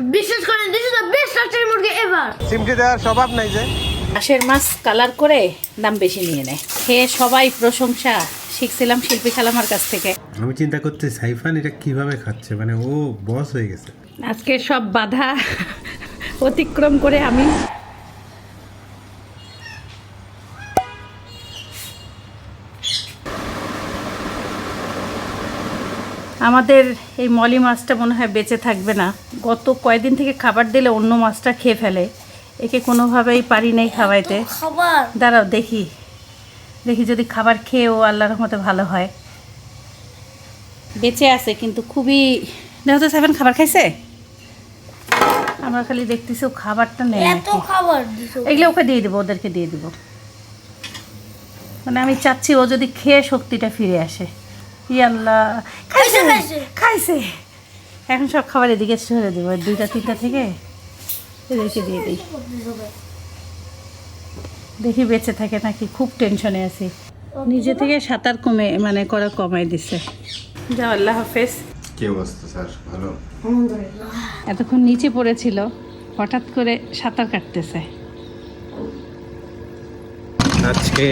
বিশেষ করে this is the best Rajshahi মুরগি এভার চিমটি দেওয়ার স্বভাব নাই যে। হাঁসের মাছ কালার করে দাম বেশি নিয়ে নেয়। খেয়ে সবাই প্রশংসা শিখছিলাম শিল্পী খালামার কাছ থেকে। আমি চিন্তা করছি সাইফান এটা কীভাবে খাচ্ছে? মানে ও বস হয়ে গেছে। আজকে সব বাধা অতিক্রম করে আমি আমাদের এই মলি মাছটা মনে হয় বেঁচে থাকবে না। গত কয়দিন থেকে খাবার দিলে অন্য মাছটা খেয়ে ফেলে। একে কোনোভাবেই পারি নাই খাওয়াইতে। খাবার! দাঁড়াও দেখি। দেখি যদি খাবার খেয়ে ও আল্লাহর মতো ভালো হয়। বেঁচে আছে কিন্তু খুবই দেখো তো সেভেন খাবার খাইছে? আমরা খালি দেখতেছি ও খাবারটা নেই খাবার এগুলো ওকে দিয়ে দেবো ওদেরকে দিয়ে দেবো। মানে আমি চাচ্ছি ও যদি খেয়ে শক্তিটা ফিরে আসে। ই আল্লাহ খাইছে খাইছে, এখন সব খাবার এদিকে সরে দেবো দুইটা তিনটা থেকে? এদেরকে দিয়ে দিই। দেখি বেঁচে থাকে নাকি খুব টেনশনে আছি। নিজে থেকে সাঁতার কমে মানে করা কমাই দিছে। যা আল্লাহ হাফেজ। কি অবস্থা স্যার? ভালো? এতক্ষণ নিচে পড়েছিল হঠাৎ করে সাঁতার কাটতেছে। আজকে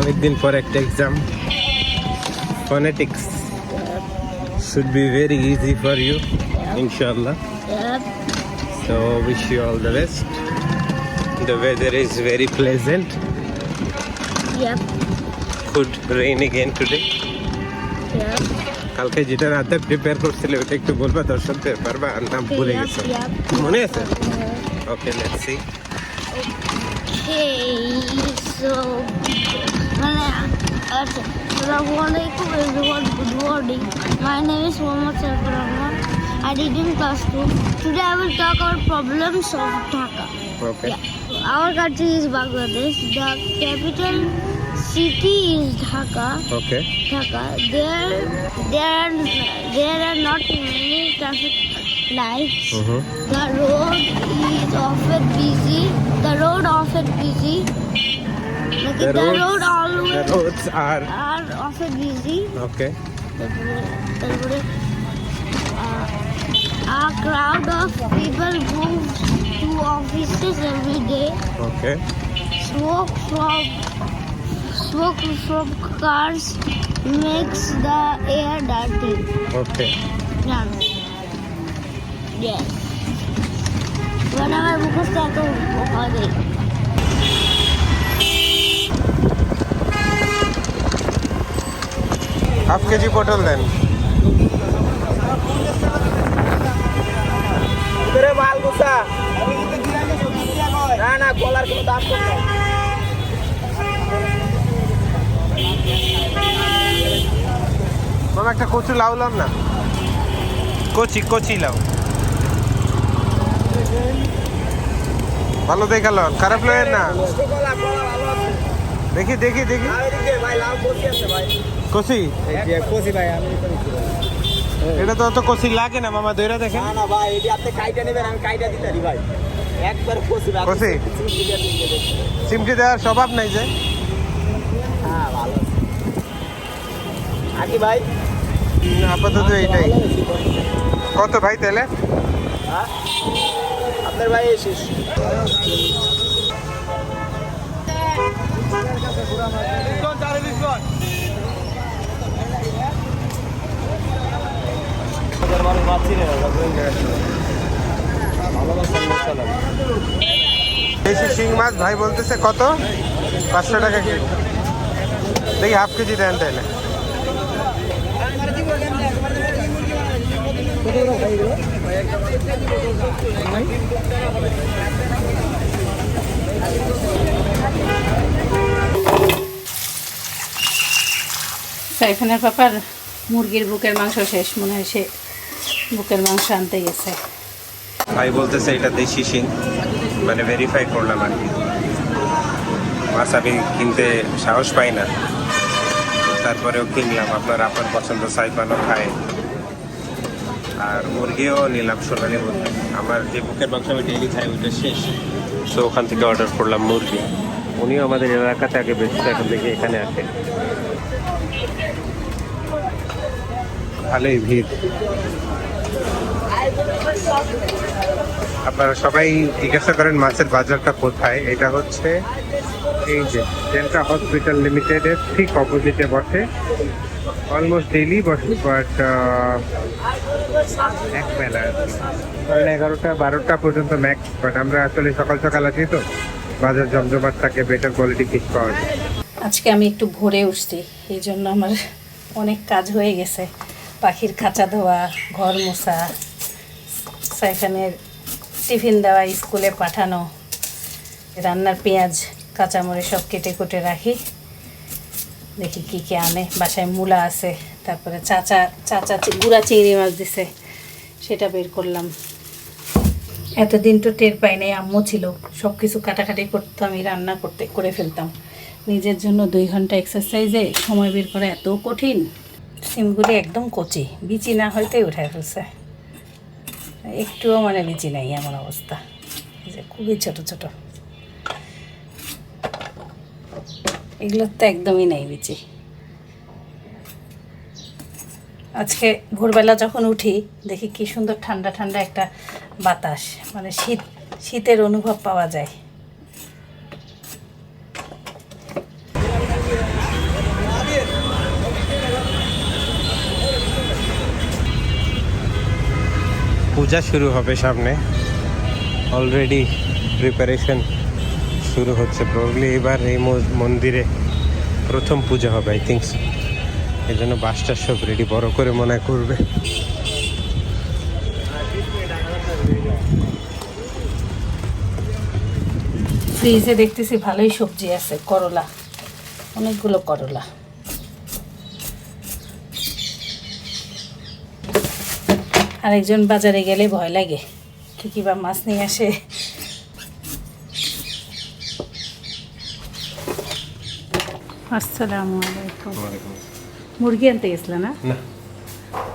অনেকদিন পর একটা exam Phonetics should be very easy for you inshallah so wish you all the best the weather is very pleasant Yep. could rain again today Yep. কালকে যেটা রাতে প্রিপেয়ার করছিলে ওটা একটু বলবা দর্শকদের পারবা আর নাম ভুলে Yep, গেছো yep. মনে আছে okay let's see Okay, so মানে আচ্ছা আসসালামু আলাইকুম everyone Good morning. My name is Mohammad Sarfar I did in class 2. Today I will talk about problems of Dhaka. Okay. Yeah. Our country is Bangladesh. The capital city is Dhaka. Okay. Dhaka. There, there are, there are not many traffic lights. Mm -hmm. The road is often busy. The road often busy. Like The the, roads- road the always roads are are often busy. okay তারপরে তারপরে uh, a crowd of people move to offices every day. okay Smoke from smoke from cars makes the air dirty. okay Yeah. Yes. মানে আমার মুখস্থ এত হবে half KG পটল দেন। না না কলার কোনো দাম মামা একটা কচু লাউ লাম না? কচি কচি লাউ। ভালো দেখা লন খারাপ লাগে না? দেখি দেখি দেখি। ভাই লাউ আছে ভাই। এই যে ভাই আমি এটা তো অত কচি লাগে না মামা দইরা দেখেন। না না ভাই এটি আপনি কাইটা নেবেন আমি কাইটা দিতে পারি ভাই। একবার কচি ভাই কচি? চিমটি দেওয়ার স্বভাব নাই যে। হ্যাঁ ভালো। আছে আকি ভাই? আপাতত এইটাই। কত ভাই তাহলে? হ্যাঁ? আপনার ভাই শেষ মানুষ মাছি দেশি শিং মাছ ভাই বলতেছে কত? পাঁচশো টাকা কেজি। দেখি হাফ কেজি দেন তাহলে। সাইফানের পাপার মুরগির বুকের মাংস শেষ মনে হয় সে বুকের মাংস আনতে গেছে। ভাই বলতেছে এটা দেশি শিং। মানে ভেরিফাই করলাম আর কি। মাছ আমি কিনতে সাহস পাই না। তারপরেও কিনলাম। আপনার আপনার পছন্দ সাইপানো খায়। আর মুরগিও নিলাম সোনালি মুরগি। আমার যে বুকের মাংস আমি ডেলি খাই, ওইটা শেষ। সো ওখান থেকে অর্ডার করলাম মুরগি। উনিও আমাদের এলাকাতে আগে বেঁচে এখন থেকে এখানে আসে। ভালোই ভিড়। আপনারা সবাই জিজ্ঞাসা করেন মাছের বাজারটা কোথায়। এটা হচ্ছে এই যে ডেল্টা হসপিটাল লিমিটেডের ঠিক অপোজিটে বসে অলমোস্ট ডেইলি বসে বাট এক বেলা আর কি। ধরেন এগারোটা, বারোটা পর্যন্ত ম্যাক্স বাট আমরা আসলে সকাল সকাল আছি তো। বাজার জমজমাট থাকে বেটার কোয়ালিটি ফিশ পাওয়া যায়। আজকে আমি একটু ভোরে উঠছি, এই জন্য আমার অনেক কাজ হয়ে গেছে। পাখির খাঁচা ধোয়া, ঘর মোছা সাইফানের টিফিন দেওয়া, স্কুলে পাঠানো, রান্নার পেঁয়াজ, কাঁচামরিচ সব কেটে কুটে রাখি। দেখি কি কি আনে। বাসায় মূলা আছে, তারপরে চাচা চাচা গুঁড়া চিংড়ি মাছ দিছে, সেটা বের করলাম। এতদিন তো টের পাই নাই, আম্মু ছিল। সব কিছু কাটাকাটি করতাম আমি রান্না করতে, করে ফেলতাম। নিজের জন্য দুই ঘণ্টা এক্সারসাইজে সময় বের করা এত কঠিন। সিমগুলি একদম কচি, বিচি না হইতেই উঠায় ফেলছে। একটুও মানে লিচি নাই, এমন অবস্থা। যে খুবই ছোট ছোট। এগুলোর তো একদমই নেই লিচি আজকে ভোরবেলা যখন উঠি, দেখি কি সুন্দর ঠান্ডা ঠান্ডা একটা বাতাস মানে শীত, শীতের অনুভব পাওয়া যায়। পূজা শুরু হবে সামনে। অলরেডি প্রিপারেশন শুরু হচ্ছে। প্রবলি এবার এই মন্দিরে প্রথম পূজা হবে আই থিঙ্ক এই জন্য বাসটা সব রেডি বড় করে মনে করবে। ফ্রিজে দেখতেছি ভালোই সবজি আছে, করলা, অনেকগুলো করলা। আরেকজন বাজারে গেলে ভয় লাগে। কি কি বা মাছ নিয়ে আসে। আসসালামু আলাইকুম। মুরগি আনতে গেছিল না?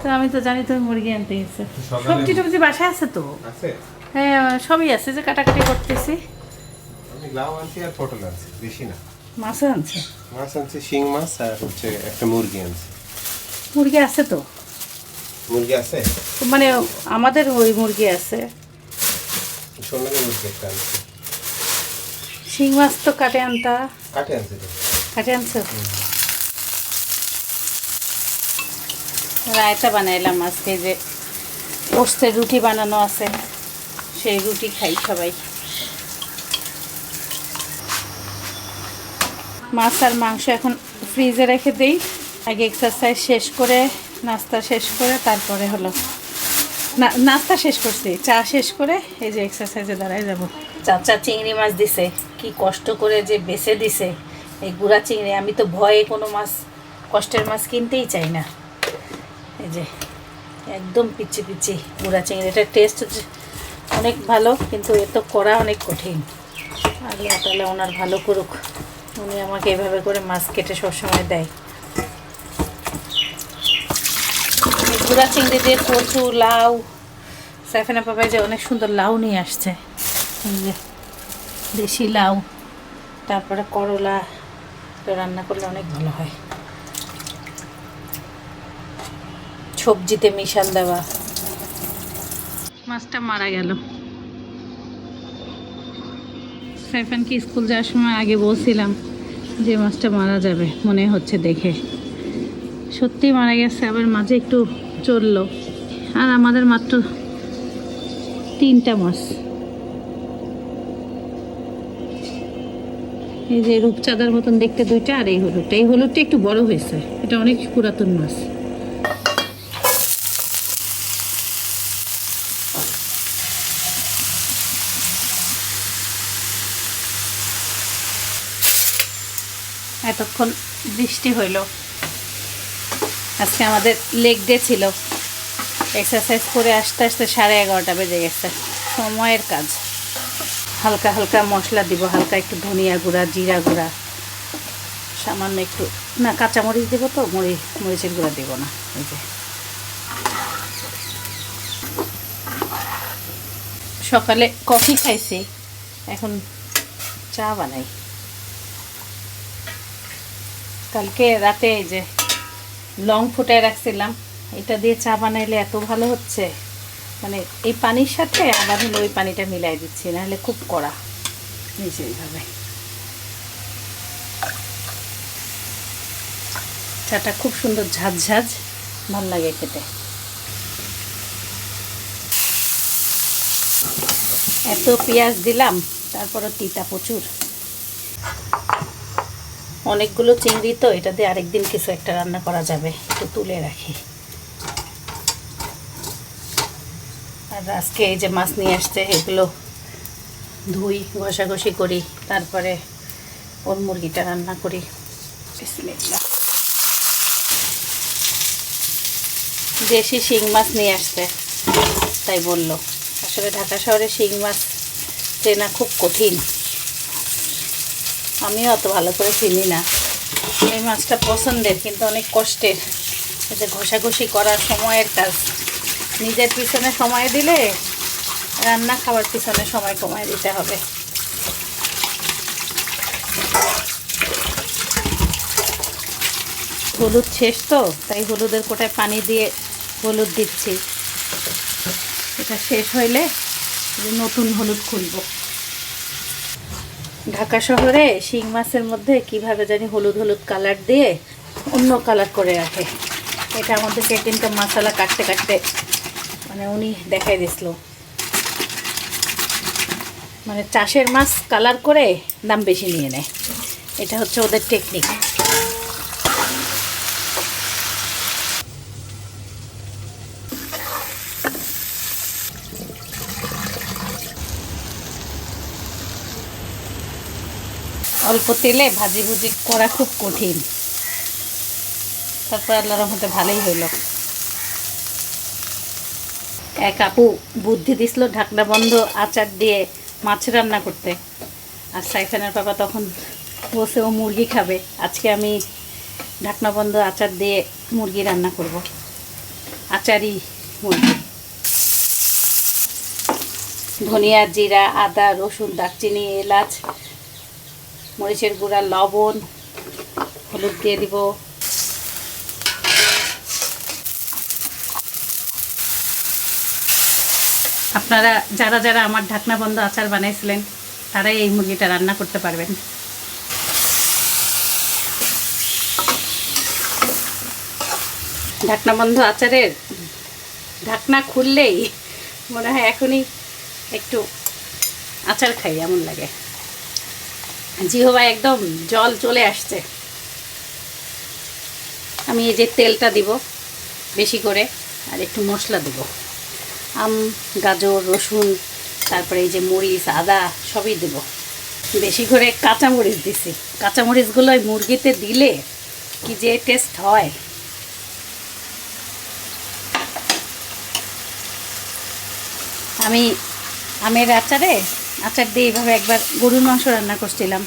তো আমি তো জানি তুমি মুরগি আনতে গেছো। সবজি টবজি বাসায় আছে তো? হ্যাঁ সবই আছে যে কাটাকাটি করতেছি। মাছও আনছে? মাছ আনছি শিং মাছ আর হচ্ছে একটা মুরগি আনছি। মুরগি আছে তো? মুরগি আছে? মানে আমাদের ওই মুরগি আছে। সোনালি মুরগি একটা আনছি। শিং মাছ তো কাটে আনতা। কাটে আনছি কাটে আনছো? রায়তা বানাইলাম আজকে যে ওটসের রুটি বানানো আছে সেই রুটি খাই সবাই। মাছ আর মাংস এখন ফ্রিজে রেখে দিই। আগে এক্সারসাইজ শেষ করে নাস্তা শেষ করে তারপরে হলো, না, নাস্তা শেষ করছি, চা শেষ করে এই যে এক্সারসাইজে দাঁড়ায় যাব। চাচা চিংড়ি মাছ দিছে, কি কষ্ট করে যে বেছে দিছে, এই গুড়া চিংড়ি, আমি তো ভয়ে কোনো মাছ, কষ্টের মাছ কিনতেই চাই না। এই যে, একদম পিচি পিচি গুড়া চিংড়িটার টেস্ট অনেক ভালো, কিন্তু এ তো করা অনেক কঠিন। আল্লাহ তাহলে ওনার ভালো করুক, উনি আমাকে এভাবে করে মাছ কেটে সবসময় দেয়। এই চিংড়ি দিয়ে কচু, লাউ সাইফানা পাপাই যে অনেক সুন্দর লাউ নিয়ে আসছে। দেশি লাউ, তারপরে করলা, তো রান্না করলে অনেক ভালো হয়। সবজিতে মিশাল দেওয়া। মাছটা মারা গেল। সাইফানকে স্কুল যাওয়ার সময় আগে বলছিলাম যে মাছটা মারা যাবে, মনে হচ্ছে দেখে। সত্যি মারা গেছে, আবার মাঝে একটু চলল। আর আমাদের মাত্র তিনটা মাছ। এই যে রূপচাঁদার মতন দেখতে দুইটা, আর এই হলুদটা। এই হলুদটা একটু বড় হয়েছে। এটা অনেক পুরাতন মাছ। এতক্ষণ বৃষ্টি হইল। আজকে আমাদের লেগ ডে ছিল। এক্সারসাইজ করে আসতে আসতে সাড়ে এগারোটা বেজে গেছে। সময়ের কাজ। হালকা হালকা মশলা দিব, হালকা একটু ধনিয়া গুঁড়া, জিরা গুঁড়া। সামান্য একটু, না, কাঁচামরিচ দেবো তো মরিচ মরিচের গুঁড়া দেবো না, এই যে। সকালে কফি খাইছি, এখন চা বানাই। কালকে রাতে এই যে লং ফুটায় রাখছিলাম। এটা দিয়ে চা বানাইলে এত ভালো হচ্ছে। মানে এই পানির সাথে আবার হলো ওই পানিটা মিলাই দিচ্ছি, নাহলে খুব কড়া। নিচে এইভাবে। চাটা খুব সুন্দর ঝাঁঝ ভালো লাগে খেতে। এত পেঁয়াজ দিলাম, তারপরও তিতা প্রচুর। অনেকগুলো চিংড়ি তো, এটা দিয়ে আরেকদিন কিছু একটা রান্না করা যাবে, একটু তুলে রাখি। আর আজকে এই যে মাছ নিয়ে আসছে, এগুলো ধুই, ঘষাঘষি করি, তারপরে ওর মুরগিটা রান্না করি। দেশি শিং মাছ নিয়ে আসছে, তাই বলল। আসলে ঢাকা শহরে শিং মাছ চেনা খুব কঠিন। আমিও অত ভালো করে চিনি না। এই মাছটা পছন্দের, কিন্তু অনেক কষ্টের। যে ঘষাঘষি করার সময়ের কাজ। নিজের পিছনে সময় দিলে রান্না খাওয়ার পিছনে সময় কমায় দিতে হবে। হলুদ শেষ তো, তাই হলুদের কোটায় পানি দিয়ে হলুদ দিচ্ছি। এটা শেষ হইলে নতুন হলুদ খুলবো। ঢাকা শহরে শিং মাছের মধ্যে কীভাবে জানি হলুদ হলুদ কালার দিয়ে অন্য কালার করে রাখে। এটা আমাদের একদিনটা মশলা কাটতে কাটতে মানে উনি দেখাই দিছিল মানে চাষের মাছ কালার করে দাম বেশি নিয়ে নেয়। এটা হচ্ছে ওদের টেকনিক অল্প তেলে ভাজি ভুজি করা খুব কঠিন। তারপর আল্লাহর রহমতে ভালোই হইল। এক আপু বুদ্ধি দিছিল ঢাকনা বন্ধ, আচার দিয়ে মাছ রান্না করতে। আর সাইফানের বাবা তখন বসে ও মুরগি খাবে। আজকে আমি ঢাকনা বন্ধ, আচার দিয়ে মুরগি রান্না করব। আচারই মুরগি। ধনিয়া, জিরা, আদা, রসুন, দারচিনি, এলাচ মরিচের গুঁড়া, লবণ, হলুদ দিয়ে দিব। আপনারা, যারা যারা আমার ঢাকনা বন্ধ আচার বানাইছিলেন, তারাই এই মুরগিটা রান্না করতে পারবেন। ঢাকনা বন্ধ আচারের ঢাকনা খুললেই মনে হয় এখনই একটু আচার খাই, এমন লাগে। জিহবা একদম জল চলে আসছে। আমি এই যে তেলটা দিব বেশি করে আর একটু মশলা দেব। আম, গাজর, রসুন, তারপরে এই যে মরিচ, আদা সবই দেব। বেশি করে কাঁচামরিচ দিছি। কাঁচামরিচগুলো ওই মুরগিতে দিলে কি যে টেস্ট হয়। আমি আমের আচারে আচার দিয়ে এইভাবে একবার গরুর মাংস রান্না করছিলাম।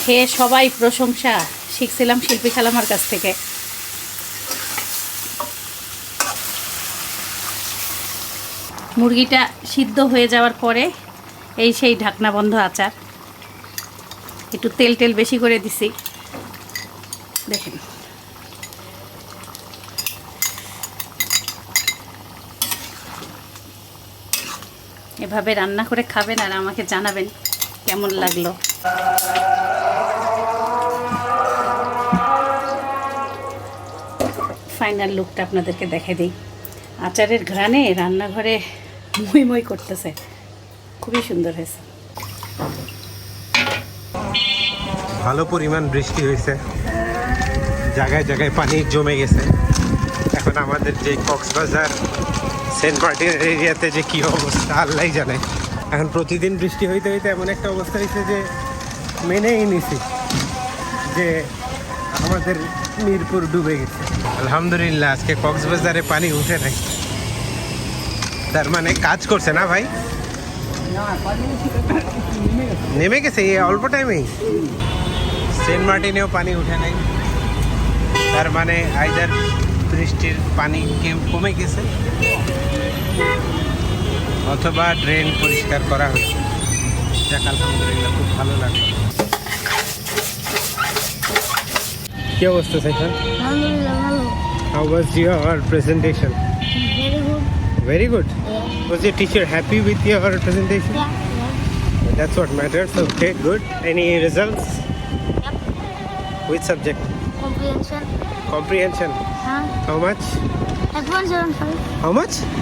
খেয়ে সবাই প্রশংসা, শিখছিলাম শিল্পী খালামার কাছ থেকে। মুরগিটা সিদ্ধ হয়ে যাওয়ার পরে এই সেই ঢাকনা বন্ধ আচার। একটু তেল টেল বেশি করে দিছি। দেখেন। এভাবে রান্না করে খাবেন আর আমাকে জানাবেন কেমন লাগল। ফাইনাল লুকটা আপনাদেরকে দেখাই দিই। আচারের ঘ্রাণে রান্নাঘরে মই মই করতেছে। খুবই সুন্দর হয়েছে। ভালো পরিমাণ বৃষ্টি হয়েছে। জায়গায় জায়গায় পানি জমে গেছে। এখন আমাদের যে কক্সবাজার সেন্ট মার্টিন এরিয়াতে যে কী অবস্থা আল্লাহ জানে। এখন প্রতিদিন বৃষ্টি হইতে হইতে এমন একটা অবস্থা হয়েছে যে মেনেই নিছি যে আমাদের মিরপুর ডুবে গেছে। আলহামদুলিল্লাহ, আজকে কক্সবাজারে পানি উঠে নাই। তার মানে কাজ করছে না ভাই? নেমে গেছে, এই অল্প টাইমেই। সেন্ট মার্টিনেও পানি উঠে নাই। তার মানে আইদার বৃষ্টির পানি কমে গেছে অথবা ড্রেন পরিষ্কার করা হয়েছে যাক আলহামদুলিল্লাহ খুব ভালো লাগল কি অবস্থা সাইফান আলহামদুলিল্লাহ ভালো how was your presentation Very good. Yeah. Was your teacher happy with your presentation? Yeah. yeah. That's what matters. Okay, good. Any results? Yep. Which subject? Comprehension. Comprehension. Huh? How much? 8.75. How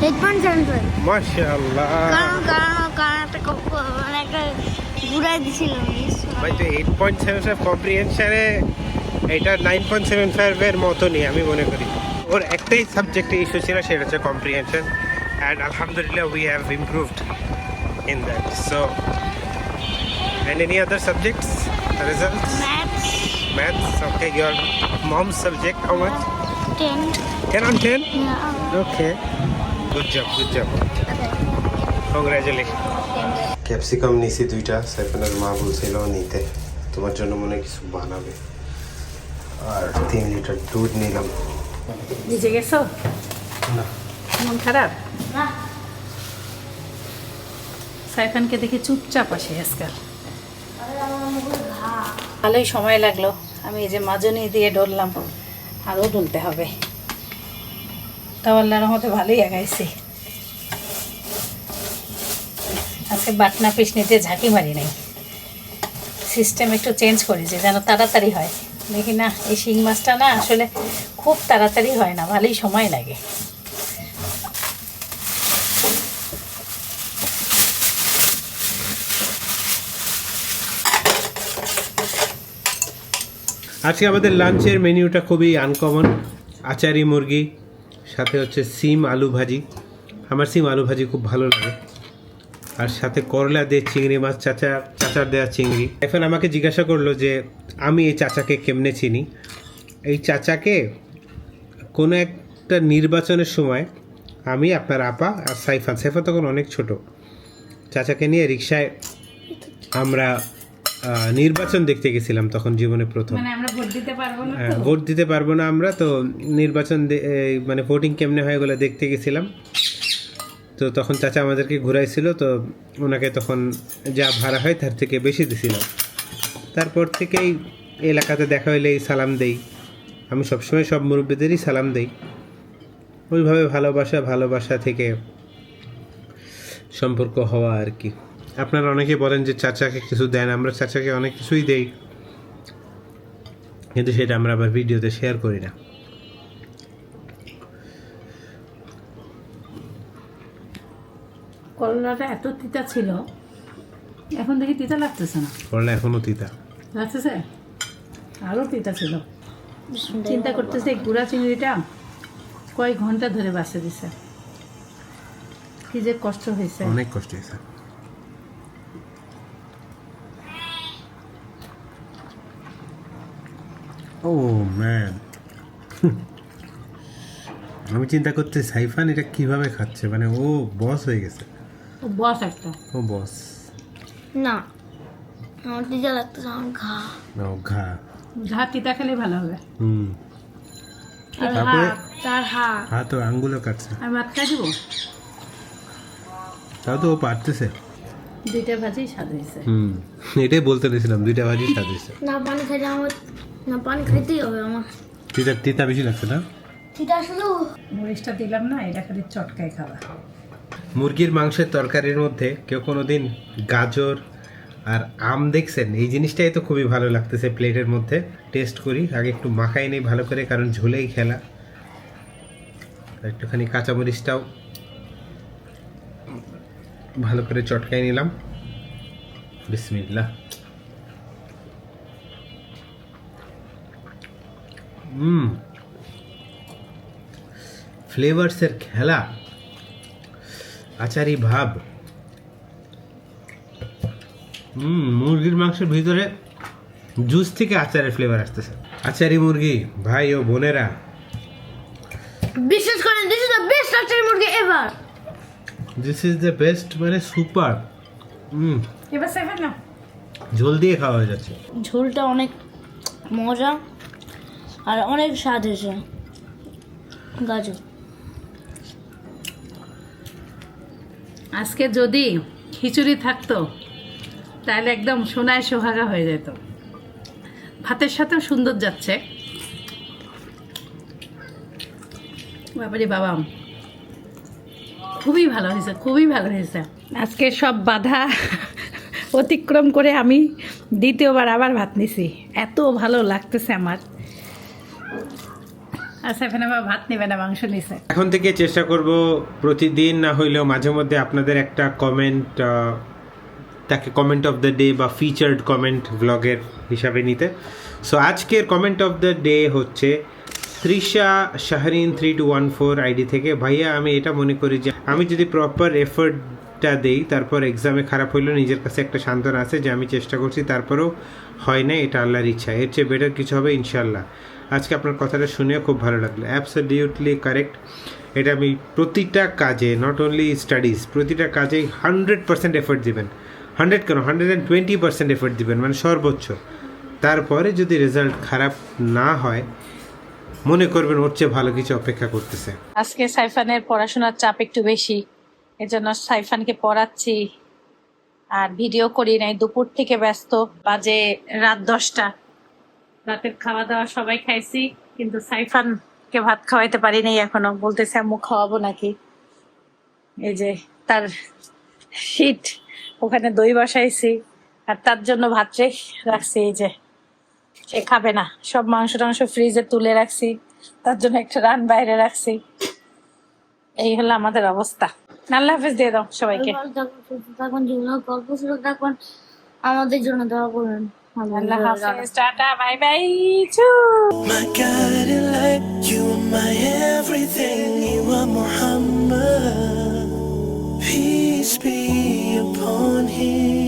8.75. MashaAllah. কারণ কারণ কারণ একটা মানে একটা ঘুরাই দিছিল ভাই তো এইট পয়েন্ট সেভেন ফাইভ কম্প্রিহেনশনে এটা নাইন পয়েন্ট সেভেন ফাইভের মতনই আমি মনে করি। ওর একটাই সাবজেক্টে ইস্যু ছিল সেটা হচ্ছে কম্প্রিহেনশন অ্যান্ড আলহামদুলিল্লাহ we have improved in that so and any other subjects results maths maths okay your mom subject how much ten ten on ten okay good job good job congratulation capsicum নিছি দুইটা সাইফানের মা বলছিল নিতে। তোমার জন্য মনে কিছু বানাবে। আর তিন লিটার দুধ নিলাম। ভিজে গেছো? না। মন খারাপ? না। সাইফানকে দেখে চুপচাপ আসে আজকাল। ভালোই সময় লাগল। আমি এই যে মাজনি দিয়ে ডললাম। আরও ডলতে হবে। তাও আল্লাহর রহমতে ভালোই আগাইছি। আজকে বাটনা পিসনিতে ঝাঁকি মারি নাই। সিস্টেম একটু চেঞ্জ করি যে যেন তাড়াতাড়ি হয়। দেখি না, এই শিং মাছটা না আসলে খুব তাড়াতাড়ি হয় না, ভালোই সময় লাগে। আজকে আমাদের লাঞ্চের মেনিউটা খুবই আনকমন আচারি মুরগি। সাথে হচ্ছে সিম আলু ভাজি। আমার সিম আলু ভাজি খুব ভালো লাগে। আর সাথে করলা দিয়ে চিংড়ি মাছ, চাচা, চাচার দেওয়া চিংড়ি। এখন আমাকে জিজ্ঞাসা করল যে, আমি এই চাচাকে কেমনে চিনি? এই চাচাকে কোনো একটা নির্বাচনের সময় আমি আপনার আপা আর সাইফান সাইফা তখন অনেক ছোট। চাচাকে নিয়ে রিক্সায় আমরা নির্বাচন দেখতে গেছিলাম তখন জীবনে প্রথম। মানে ভোট দিতে পারব না হ্যাঁ, ভোট দিতে পারব না আমরা তো নির্বাচন মানে ভোটিং কেমনে হয় এগুলো দেখতে গেছিলাম। তো তখন চাচা আমাদেরকে ঘুরাইছিল তো ওনাকে তখন যা ভাড়া হয় তার থেকে বেশি দিছিলাম। তারপর থেকেই এলাকাতে দেখা হইলেই সালাম দেই। আমি সবসময় সব মুরব্বীদেরই সালাম দেই। ওইভাবে ভালোবাসা ভালোবাসা থেকে সম্পর্ক হওয়া আর কি। আপনারা অনেকে বলেন যে চাচাকে কিছু দেন আমরা চাচাকে অনেক কিছুই দেই। কিন্তু সেটা আমরা আবার ভিডিওতে শেয়ার করি না। করলাটা এত তিতা ছিল এখন দেখি তিতা লাগতেছে না। করলে এখনও তিতা। লাগতেছে? আরও তিতা ছিল। চিন্তা করতেছে এই গুড়া চিংড়িটা কয়েক ঘণ্টা ধরে বাসে দিছে। কি যে কষ্ট হয়েছে। অনেক কষ্ট হয়েছে। ও ম্যান আমি চিন্তা করতে সাইফান এটা কীভাবে খাচ্ছে? মানে ও বস হয়ে গেছে। ও বস একটা। ও বস না আমার টিজা লাগতেছে আমার ঘা। না ও ঘা। ঘা তিতা খেলে ভালো হবে। হুম। তারপরে? তার হাত। হাত ও আঙ্গুলও কাটছে। আমি ভাত খাই দিব? তাও তো ও পারতেছে। দুইটা ভাজি স্বাদ হয়েছে। হুম এটাই বলতে নিয়েছিলাম দুইটা ভাজি সাজিয়েছে না পানি খাইতে আমার না পানি খাইতেই হবে আমার। তিতা তিতা বেশি লাগছে না? সেটা আসলে মরিচটা দিলাম না এটা খালি চটকায় খাওয়া। মুরগির মাংসের তরকারির মধ্যে কেউ কোনো দিন গাজর আর আম দেখছেন? এই জিনিসটাই তো খুবই ভালো লাগতেছে প্লেটের মধ্যে। টেস্ট করি আগে একটু মাখাই নেই ভালো করে কারণ ঝোলেই খেলা। একটুখানি কাঁচামরিচটাও ভালো করে চটকাই নিলাম। বিসমিল্লাহ। হুম। ফ্লেভার্সের খেলা। আচারি ভাব। হুম মুরগির মাংসের ভিতরে জুস থেকে আচারের ফ্লেভার আসতেছে। আচারি মুরগি ভাই ও বোনেরা বিশেষ করে this is the best achari মুরগি ever this is the best মানে সুপার হুম। এবার সেভেন না ঝোল দিয়ে খাওয়া হয়ে যাচ্ছে। ঝোলটা অনেক মজা আর অনেক স্বাদ হয়েছে। গাজর। আজকে যদি খিচুড়ি থাকতো তাহলে একদম সোনায় সোহাগা হয়ে যেত। ভাতের সাথেও সুন্দর যাচ্ছে। বাবারে বাবা। খুবই ভালো হয়েছে খুবই ভালো হয়েছে। আজকে সব বাধা অতিক্রম করে আমি দ্বিতীয়বার আবার ভাত নিছি। এত ভালো লাগতেছে আমার। আচ্ছা এখানে আবার ভাত নেবে না মাংস নিছে। এখন থেকে চেষ্টা করব প্রতিদিন না হইলেও মাঝে মধ্যে আপনাদের একটা কমেন্ট তাকে কমেন্ট অফ দ্য ডে বা ফিচার্ড কমেন্ট ব্লগের হিসাবে নিতে। সো আজকের কমেন্ট অফ দ্য ডে হচ্ছে Trisha Shahrin three two one four ID থেকে, ভাইয়া, আমি এটা মনে করি যে, আমি যদি প্রপার এফোর্টটা দেই, তারপর এক্সামে খারাপ হইলেও নিজের কাছে একটা সান্ত্বনা আছে যে, আমি চেষ্টা করছি, তারপরেও হয় না এটা আল্লাহর ইচ্ছা। এর চেয়ে বেটার কিছু হবে ইনশাল্লাহ আজকে আপনার কথাটা শুনেও খুব ভালো লাগল। অ্যাবসলিউটলি কারেক্ট এটা আমি প্রতিটা কাজে নট অনলি স্টাডিজ প্রতিটা কাজেই হান্ড্রেড পার্সেন্ট এফোর্ট দিবেন। হান্ড্রেড কেন? Hundred and twenty percent effort দিবেন মানে সর্বোচ্চ। তারপরে যদি রেজাল্ট খারাপ না হয় মনে করবেন ওর চেয়ে ভালো কিছু অপেক্ষা করতেছে। আজকে সাইফানের পড়াশোনার চাপ একটু বেশি, এজন্য সাইফানকে পড়াচ্ছি। আর ভিডিও করি নাই, দুপুর থেকে ব্যস্ত, বাজে রাত দশটা। রাতের খাওয়া দাওয়া সবাই খাইছি, কিন্তু সাইফানকে ভাত খাওয়াইতে পারি নাই এখনও। বলতেছে, আম্মু, খাওয়াবো নাকি? এই যে তার শীত, ওখানে দই বসাইছি, আর তার জন্য ভাত রেখ রাখছি, এই যে। সে খাবে না। সব মাংস টাংস ফ্রিজে তুলে রাখছি। তার জন্য একটা রান বাইরে রাখছি। এই হলো আমাদের অবস্থা। আল্লাহ হাফেজ দিয়ে দাও সবাইকে। থাকুন সুস্থ গল্প শুরু থাকুন আমাদের জন্য দোয়া করুন। আল্লাহ হাফেজ। টাটা বাই বাই চু। My guiding light, you are my everything, you are Muhammad. Peace be upon him.